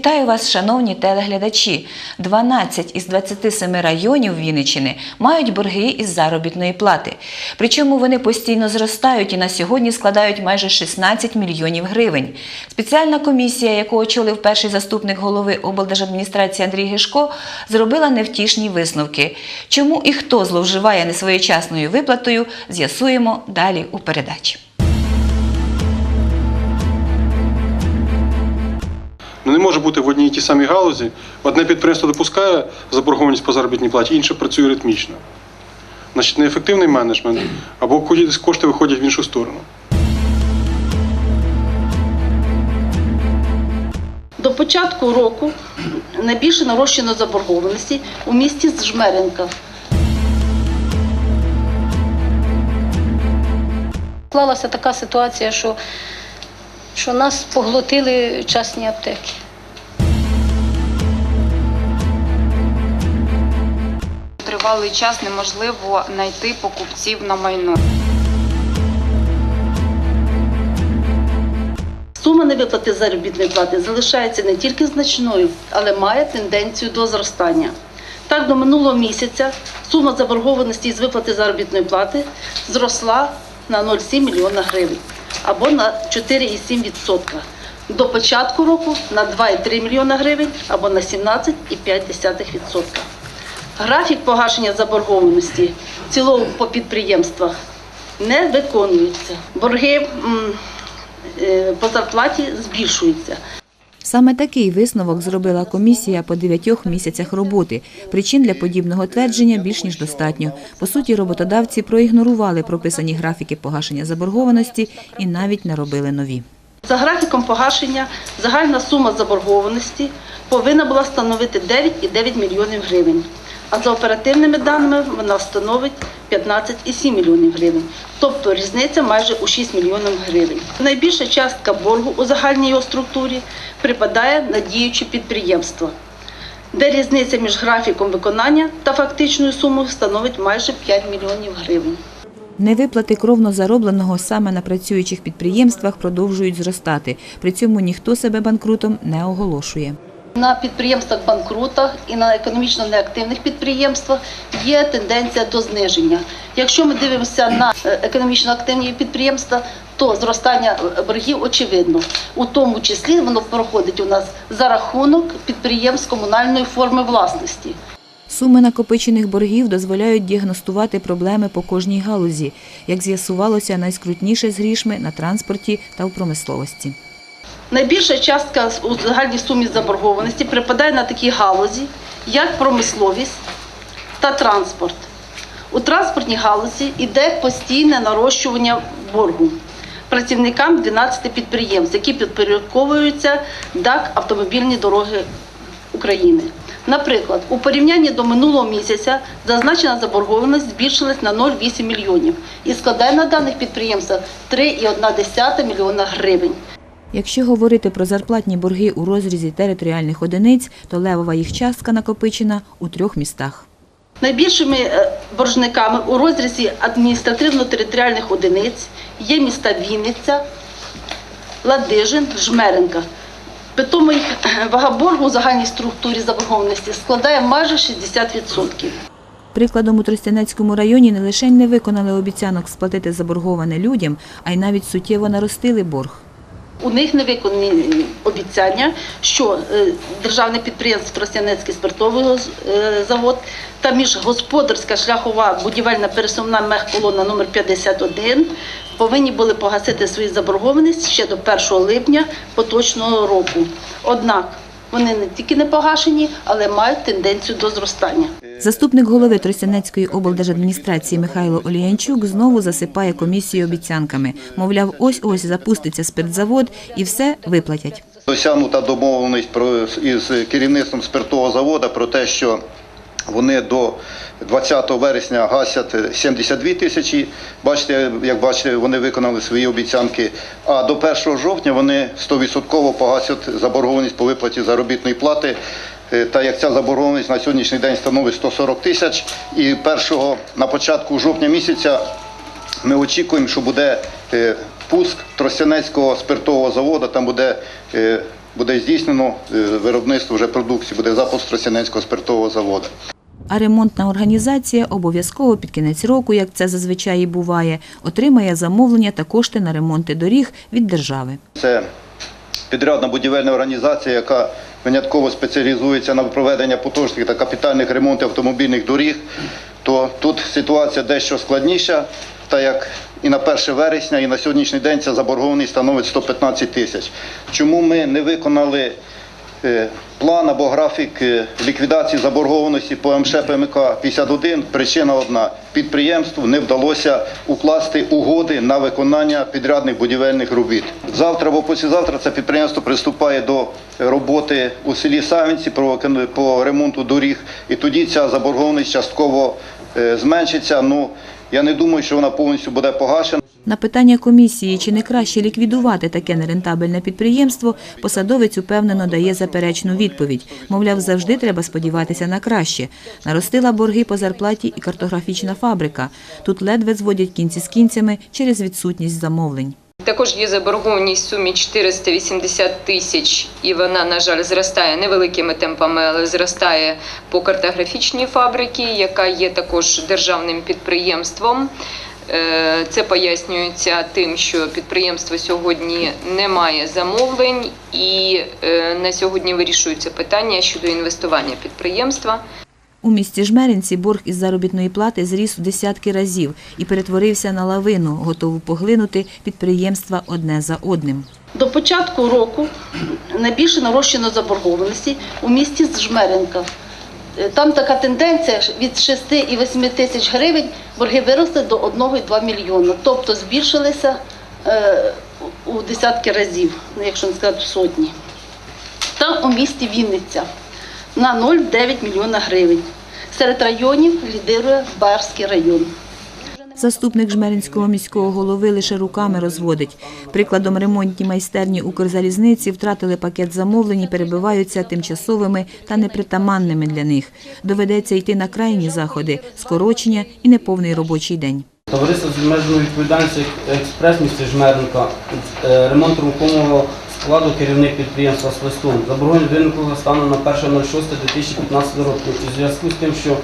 Вітаю вас, шановні телеглядачі. 12 із 27 районів Вінниччини мають борги із заробітної плати. Причому вони постійно зростають і на сьогодні складають майже 16 мільйонів гривень. Спеціальна комісія, яку очолив перший заступник голови облдержадміністрації Андрій Гишко, зробила невтішні висновки. Чому і хто зловживає несвоєчасною виплатою, з'ясуємо далі у передачі. Ну, не може бути в одній і тій самій галузі. Одне підприємство допускає заборгованість по заробітній платі, інше працює ритмічно. Значить, неефективний менеджмент або кошти виходять в іншу сторону. До початку року найбільше нарощено заборгованості у місті Жмеренка. Склалася така ситуація, що, що нас поглотили частні аптеки. Тривалий час неможливо знайти покупців на майно. Сума невиплати заробітної плати залишається не тільки значною, але має тенденцію до зростання. Так, до минулого місяця сума заборгованості з виплати заробітної плати зросла на 0,7 мільйона гривень або на 4,7%. До початку року на 2,3 мільйона гривень або на 17,5%. Графік погашення заборгованості в цілому по підприємствах не виконується. Борги е, по зарплаті збільшуються. Саме такий висновок зробила комісія по дев'ятьох місяцях роботи. Причин для подібного твердження більш ніж достатньо. По суті, роботодавці проігнорували прописані графіки погашення заборгованості і навіть не робили нові. За графіком погашення загальна сума заборгованості повинна була становити 9,9 мільйонів гривень. А за оперативними даними вона становить 15,7 мільйонів гривень. Тобто різниця майже у 6 мільйонів гривень. Найбільша частка боргу у загальній його структурі припадає на діючі підприємства, де різниця між графіком виконання та фактичною сумою становить майже 5 мільйонів гривень. Невиплати кровно заробленого саме на працюючих підприємствах продовжують зростати. При цьому ніхто себе банкрутом не оголошує. На підприємствах банкрутах і на економічно неактивних підприємствах є тенденція до зниження. Якщо ми дивимося на е, економічно активні підприємства, то зростання е, боргів очевидно. У тому числі воно проходить у нас за рахунок підприємств комунальної форми власності. Суми накопичених боргів дозволяють діагностувати проблеми по кожній галузі. Як з'ясувалося, найскрутніше з грішми на транспорті та в промисловості. Найбільша частка у загальній сумі заборгованості припадає на такі галузі, як промисловість та транспорт. У транспортній галузі йде постійне нарощування боргу працівникам 12 підприємств, які підпорядковуються ДАК автомобільні дороги України. Наприклад, у порівнянні до минулого місяця зазначена заборгованість збільшилась на 0,8 мільйонів і складає на даних підприємствах 3,1 мільйона гривень. Якщо говорити про зарплатні борги у розрізі територіальних одиниць, то левова їх частка накопичена у трьох містах. Найбільшими е, боржниками у розрізі адміністративно-територіальних одиниць є міста Вінниця, Ладижин, Жмеренка. Питомо їх е, вага боргу у загальній структурі заборгованості складає майже 60%. Прикладом у Тростянецькому районі не лише не виконали обіцянок сплатити заборговане людям, а й навіть суттєво наростили борг. У них не виконані обіцяння, що е, державне підприємство Тростянецький спиртовий е, завод та міжгосподарська шляхова будівельна пересувна мехколона номер 51 повинні були погасити свою заборгованість ще до 1 липня поточного року. Однак вони не тільки не погашені, але мають тенденцію до зростання. Заступник голови Тростянецької облдержадміністрації Михайло Оліянчук знову засипає комісію обіцянками. Мовляв, ось-ось запуститься спиртзавод і все виплатять. Досягнута домовленість про із керівництвом спиртового заводу про те, що вони до 20 вересня гасять 72 тисячі. Бачите, як бачите, вони виконали свої обіцянки. А до 1 жовтня вони 100% погасять заборгованість по виплаті заробітної плати. Е, Та як ця заборгованість на сьогоднішній день становить 140 тисяч, і першого на початку жовтня місяця ми очікуємо, що буде е, пуск Тростянецького спиртового заводу. Там буде, е, буде здійснено виробництво вже продукції, буде запуск Тростянецького спиртового заводу. А ремонтна організація обов'язково під кінець року, як це зазвичай і буває, отримає замовлення та кошти на ремонти доріг від держави. Це підрядна будівельна організація, яка винятково спеціалізується на проведення потужних та капітальних ремонтів автомобільних доріг. То тут ситуація дещо складніша, так як і на 1 вересня, і на сьогоднішній день ця заборгованість становить 115 тисяч. Чому ми не виконали план або графік е, ліквідації заборгованості по МШ ПМК 51? Причина одна: підприємству не вдалося укласти угоди на виконання підрядних будівельних робіт. Завтра або післязавтра це підприємство приступає до роботи у селі Савінці по ремонту доріг, і тоді ця заборгованість частково е, зменшиться. Ну я не думаю, що вона повністю буде погашена. На питання комісії, чи не краще ліквідувати таке нерентабельне підприємство, посадовець упевнено дає заперечну відповідь. Мовляв, завжди треба сподіватися на краще. Наростила борги по зарплаті і картографічна фабрика. Тут ледве зводять кінці з кінцями через відсутність замовлень. Також є заборгованість в сумі 480 тисяч, і вона, на жаль, зростає невеликими темпами, але зростає по картографічній фабриці, яка є також державним підприємством. Е, Це пояснюється тим, що підприємство сьогодні не має замовлень, і е, на сьогодні вирішується питання щодо інвестування підприємства. У місті Жмеринці борг із заробітної плати зріс у десятки разів і перетворився на лавину, готову поглинути підприємства одне за одним. До початку року найбільше нарощено заборгованості у місті Жмеренка. Е, Там така тенденція від 6 і 8 тисяч гривень борги виросли до 1,2 мільйона, тобто збільшилися е, у десятки разів, ну, якщо не сказати в сотні. Там у місті Вінниця на 0,9 мільйона гривень. Серед районів лідирує Барський район. Заступник Жмеринського міського голови лише руками розводить. Прикладом ремонтні майстерні Укрзалізниці втратили пакет замовлень і перебиваються тимчасовими та непритаманними для них. Доведеться йти на крайні заходи, скорочення і неповний робочий день. Товариство з обмеженою відповідальністю експрес місті Жмеренка, е, ремонт рухомого складу керівник підприємства Свистун. Заборгованість виникла станом на 1.06.2015 року у зв'язку з тим, що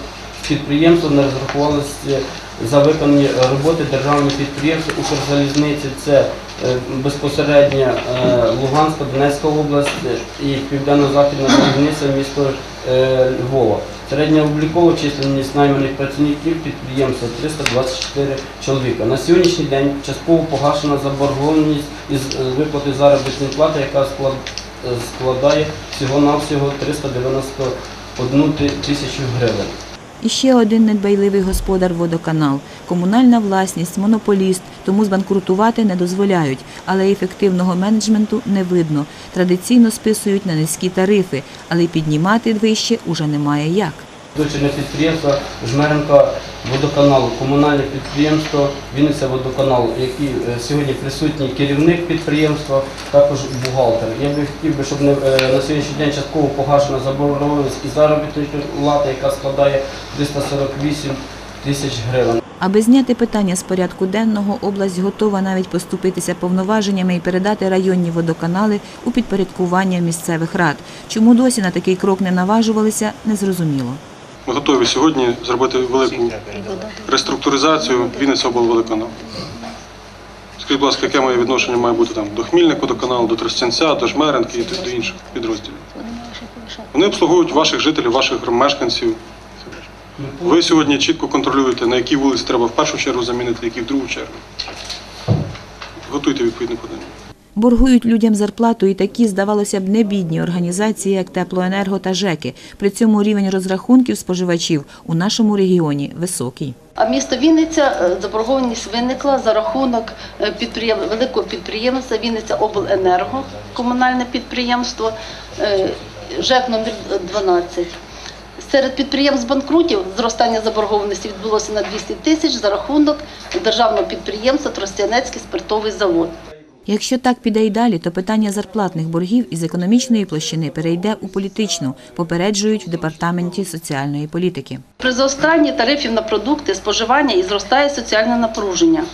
підприємство не розрахувалося за виконані роботи державних підприємств Укрзалізниці. Це е, безпосередньо е, Луганська, Донецька область і Південно-Західна залізниця місто е, Львова. Середня облікова численність найманих працівників підприємства 324 чоловіка. На сьогоднішній день частково погашена заборгованість із е, виплати заробітної плати, яка е, складає всього-навсього 391 тисячу гривень. І ще один недбайливий господар водоканал. Комунальна власність, монополіст, тому збанкрутувати не дозволяють, але ефективного менеджменту не видно. Традиційно списують на низькі тарифи, але піднімати вище уже немає як. Дочірне підприємство Жмеренка водоканалу, комунальне підприємство Вінниця водоканал, який е, сьогодні присутній керівник підприємства, також бухгалтер. Я би хотів би, щоб е, на сьогоднішній день частково погашена заборгованість і заробітної плати, яка складає 348 тисяч гривень. Аби зняти питання з порядку денного, область готова навіть поступитися повноваженнями і передати районні водоканали у підпорядкування місцевих рад. Чому досі на такий крок не наважувалися, незрозуміло. Ми готові сьогодні зробити велику реструктуризацію Вінниця облводоканалу. Скажіть, будь ласка, яке моє відношення має бути там до Хмільник водоканалу, до Тростянця, до Жмеренки і до інших підрозділів? Вони обслуговують ваших жителів, ваших мешканців. Ви сьогодні чітко контролюєте, на які вулиці треба в першу чергу замінити, які в другу чергу. Готуйте відповідне подання. Боргують людям зарплату і такі, здавалося б, небідні організації, як Теплоенерго та ЖЕКи. При цьому рівень розрахунків споживачів у нашому регіоні високий. А місто Вінниця е, заборгованість виникла за рахунок е, підприєм... великого підприємства Вінниця Обленерго, комунальне підприємство, е, ЖЕК номер 12. Серед підприємств банкрутів зростання заборгованості відбулося на 200 тисяч за рахунок державного підприємства Тростянецький спиртовий завод. Якщо так піде й далі, то питання зарплатних боргів із економічної площини перейде у політичну, попереджують в департаменті соціальної політики. При зростанні тарифів на продукти споживання і зростає соціальне напруження.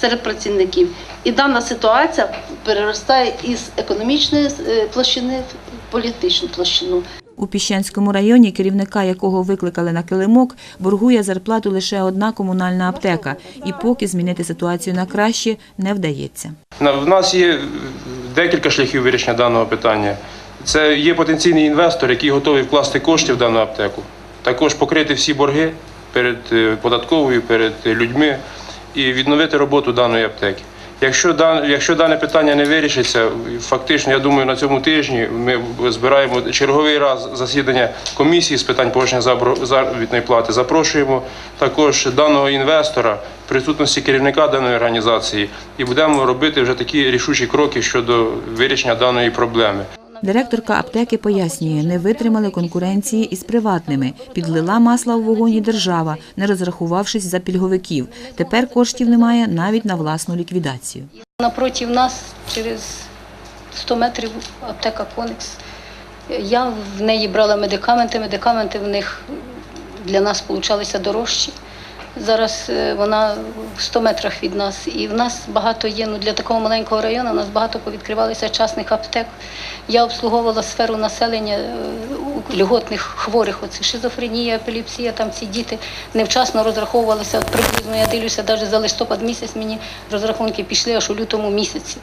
серед працівників. І дана ситуація переростає із економічної е, площини в політичну площину. У Піщанському районі, керівника якого викликали на килимок, боргує зарплату лише одна комунальна аптека. І поки змінити ситуацію на краще не вдається. В нас є декілька шляхів вирішення даного питання. Це є потенційний інвестор, який готовий вкласти кошти в дану аптеку, також покрити всі борги перед е, податковою, перед людьми і відновити роботу даної аптеки. Якщо, дан- якщо дане питання не вирішиться, фактично, я думаю, на цьому тижні ми збираємо черговий раз засідання комісії з питань забро- заробітної плати. Запрошуємо також даного інвестора присутності керівника даної організації і будемо робити вже такі рішучі кроки щодо вирішення даної проблеми. Директорка аптеки пояснює, не витримали конкуренції із приватними. Підлила масла у вогонь і держава, не розрахувавшись за пільговиків. Тепер коштів немає навіть на власну ліквідацію. Напроти нас через 100 метрів аптека Коникс. Я в неї брала медикаменти. Медикаменти в них для нас получалися дорожчі. Зараз е, вона в 100 метрах від нас. І в нас багато є, ну для такого маленького району у нас багато повідкривалися частних аптек. Я обслуговувала сферу населення е, льготних хворих, оце шизофренія, епілепсія, там ці діти невчасно розраховувалися. От приблизно я дивлюся, навіть за листопад місяць мені розрахунки пішли аж у лютому місяці.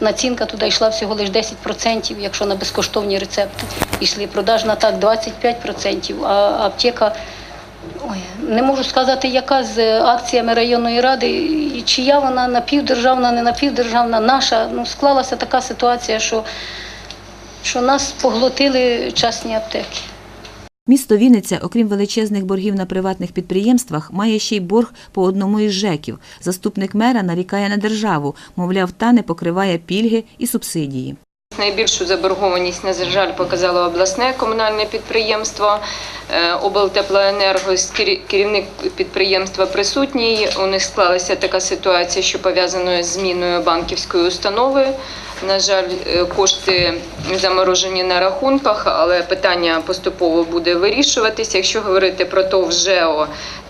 Націнка туди йшла всього лише 10%, якщо на безкоштовні рецепти. Йшли продажна так 25%, а аптека Ой, не можу сказати, яка з акціями районної ради, і чия вона напівдержавна, не напівдержавна, наша. Ну, склалася така ситуація, що, що нас поглотили частні аптеки. Місто Вінниця, окрім величезних боргів на приватних підприємствах, має ще й борг по одному із ЖЕКів. Заступник мера нарікає на державу, мовляв, та не покриває пільги і субсидії. Найбільшу заборгованість, на жаль, показало обласне комунальне підприємство е, облтеплоенерго. Керівник підприємства присутній. У них склалася така ситуація, що пов'язана з зміною банківської установи. На жаль, е, кошти заморожені на рахунках, але питання поступово буде вирішуватися. Якщо говорити про ТОВ ЖЕО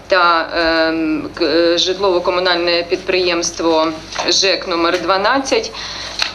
та ем, е, житлово-комунальне підприємство ЖЕК номер 12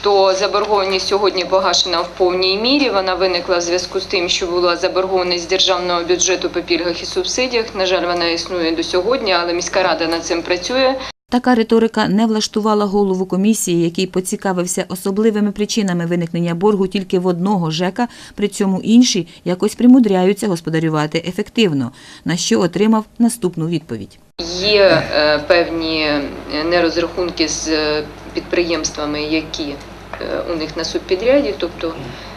то заборгованість сьогодні погашена в повній мірі. Вона виникла в зв'язку з тим, що була заборгованість державного бюджету по пільгах і субсидіях. На жаль, вона існує до сьогодні, але міська рада над цим працює. Така риторика не влаштувала голову комісії, який поцікавився особливими причинами виникнення боргу тільки в одного ЖЕКа, при цьому інші якось примудряються господарювати ефективно, на що отримав наступну відповідь. Є е, певні е, нерозрахунки з е, підприємствами, які у них на субпідряді, тобто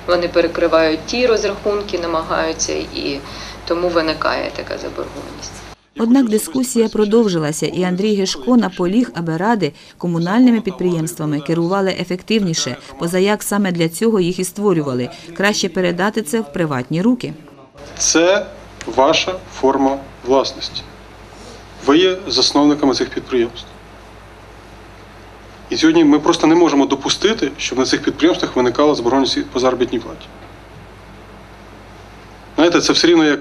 вони перекривають ті розрахунки, намагаються, і тому виникає така заборгованість. Однак дискусія продовжилася, і Андрій Гешко наполіг, аби ради комунальними підприємствами керували ефективніше, позаяк саме для цього їх і створювали. Краще передати це в приватні руки. Це ваша форма власності. Ви є засновниками цих підприємств. І сьогодні ми просто не можемо допустити, щоб на цих підприємствах виникала заборгованість по заробітній платі. Знаєте, це все рівно як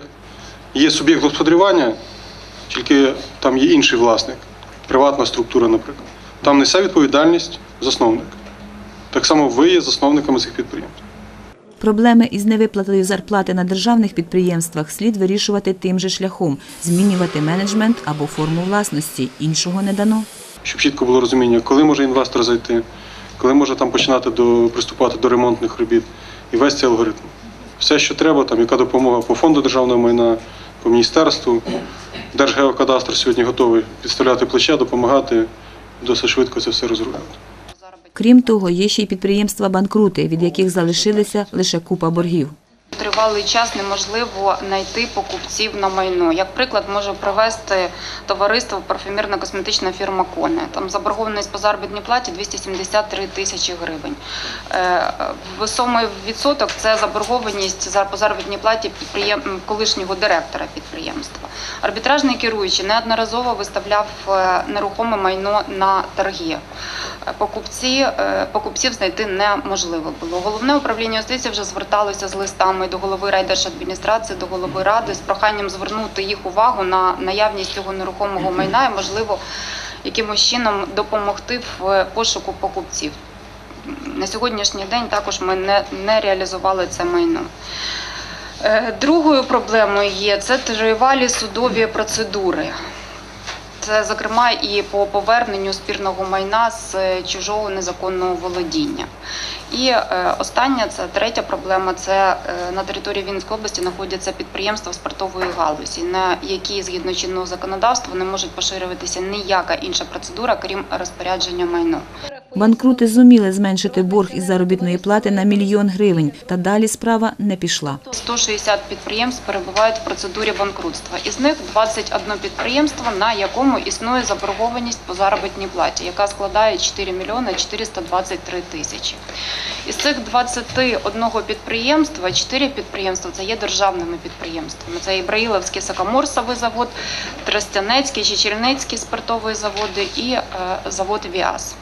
є суб'єкт господарювання, тільки там є інший власник, приватна структура, наприклад. Там несе відповідальність засновник. Так само ви є засновниками цих підприємств. Проблеми із невиплатою зарплати на державних підприємствах слід вирішувати тим же шляхом змінювати менеджмент або форму власності. Іншого не дано. щоб чітко було розуміння, коли може інвестор зайти, коли може там починати до, приступати до ремонтних робіт і весь цей алгоритм. Все, що треба, там, яка допомога по фонду державного майна, по міністерству. Держгеокадастр сьогодні готовий підставляти плече, допомагати досить швидко це все розробити. Крім того, є ще й підприємства-банкрути, від яких залишилися лише купа боргів. Тривалий час неможливо знайти покупців на майно. Як приклад, можу привести товариство парфюмерно-косметична фірма Коне. Там заборгованість по заробітній платі 273 тисячі гривень. Е, Весомий відсоток це заборгованість за- по заробітній платі колишнього директора підприємства. Арбітражний керуючий неодноразово виставляв е, нерухоме майно на торги. Е, Покупці, покупців знайти неможливо було. Головне управління юстиції вже зверталося з листами до голови райдержадміністрації, до голови ради з проханням звернути їх увагу на наявність цього нерухомого майна і, можливо, якимось чином допомогти в пошуку покупців. На сьогоднішній день також ми не, не реалізували це майно. Е, Другою проблемою є це тривалі судові процедури. Це, зокрема, і по поверненню спірного майна з е, чужого незаконного володіння. І е, остання, це третя проблема. Це е, на території Вінської області знаходяться підприємства спиртової галузі, на які згідно чинного законодавства не можуть поширюватися ніяка інша процедура, крім розпорядження майном. Банкрути зуміли зменшити борг із заробітної плати на мільйон гривень, та далі справа не пішла. 160 підприємств перебувають в процедурі банкрутства. Із них 21 підприємство, на якому існує заборгованість по заробітній платі, яка складає 4 мільйони 423 тисячі. Із цих 21 підприємства, 4 підприємства це є державними підприємствами. Це Ібраїловський сакаморсовий завод, Тростянецький, Чечільницький спиртовий заводи і е, завод Віас.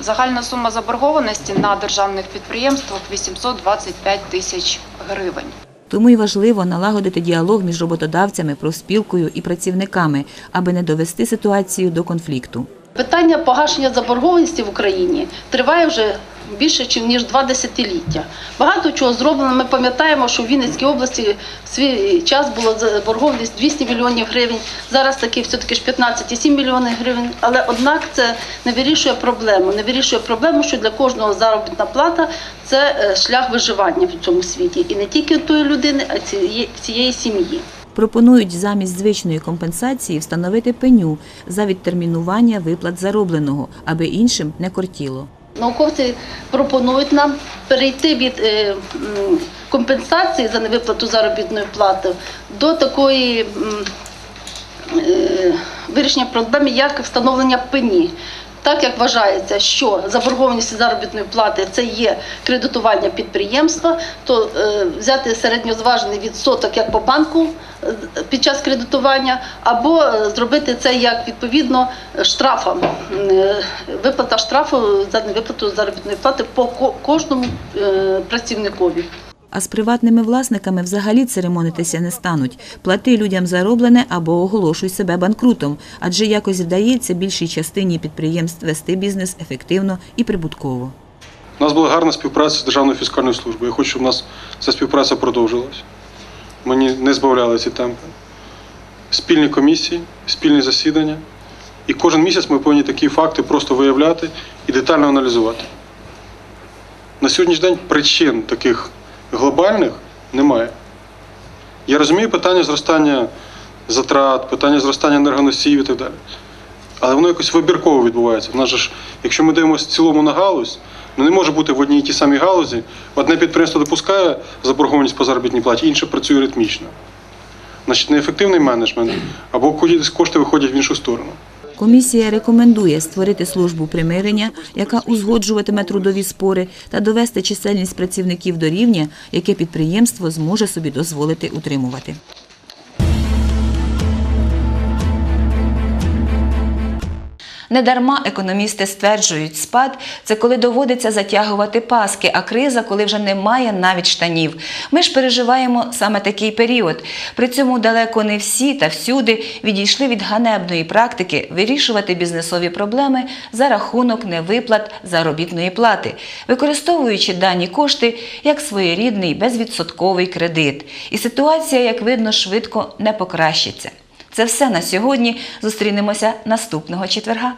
Загальна сума заборгованості на державних підприємствах 825 тисяч гривень. Тому й важливо налагодити діалог між роботодавцями, профспілкою і працівниками, аби не довести ситуацію до конфлікту. Питання погашення заборгованості в Україні триває вже більше ніж два десятиліття. Багато чого зроблено. Ми пам'ятаємо, що в Вінницькій області в свій час була заборгованість 200 мільйонів гривень. Зараз таки все-таки ж 15,7 мільйонів гривень. Але однак це не вирішує проблему. Не вирішує проблему, що для кожного заробітна плата це е, шлях виживання в цьому світі. І не тільки тої людини, а цієї, цієї сім'ї. Пропонують замість звичної компенсації встановити пеню за відтермінування виплат заробленого, аби іншим не кортіло. Науковці пропонують нам перейти від е, компенсації за невиплату заробітної плати до такої е, вирішення проблеми, як встановлення пені. Так як вважається, що заборгованість заробітної плати це є кредитування підприємства, то е, взяти середньозважений відсоток як по банку е, під час кредитування, або е, зробити це як відповідно штрафом. Виплата штрафу за невиплату заробітної плати по кожному працівникові. А з приватними власниками взагалі церемонитися не стануть. Плати людям зароблене або оголошуй себе банкрутом, адже якось вдається більшій частині підприємств вести бізнес ефективно і прибутково. У нас була гарна співпраця з Державною фіскальною службою. Я хочу, щоб у нас ця співпраця продовжилась. Мені не збавляли ці темпи. Спільні комісії, спільні засідання. І кожен місяць ми повинні такі факти просто виявляти і детально аналізувати. На сьогоднішній день причин таких глобальних немає. Я розумію питання зростання затрат, питання зростання енергоносіїв і так далі. Але воно якось вибірково відбувається. В нас же ж, якщо ми дивимося в цілому на галузь, ну не може бути в одній і тій самій галузі. Одне підприємство допускає заборгованість по заробітній платі, інше працює ритмічно. Значить, неефективний менеджмент або кошти виходять в іншу сторону. Комісія рекомендує створити службу примирення, яка узгоджуватиме трудові спори, та довести чисельність працівників до рівня, яке підприємство зможе собі дозволити утримувати. Недарма економісти стверджують, спад це коли доводиться затягувати паски, а криза, коли вже немає навіть штанів. Ми ж переживаємо саме такий період. При цьому далеко не всі та всюди відійшли від ганебної практики вирішувати бізнесові проблеми за рахунок невиплат заробітної плати, використовуючи дані кошти як своєрідний безвідсотковий кредит. І ситуація, як видно, швидко не покращиться. Це все на сьогодні. Зустрінемося наступного четверга.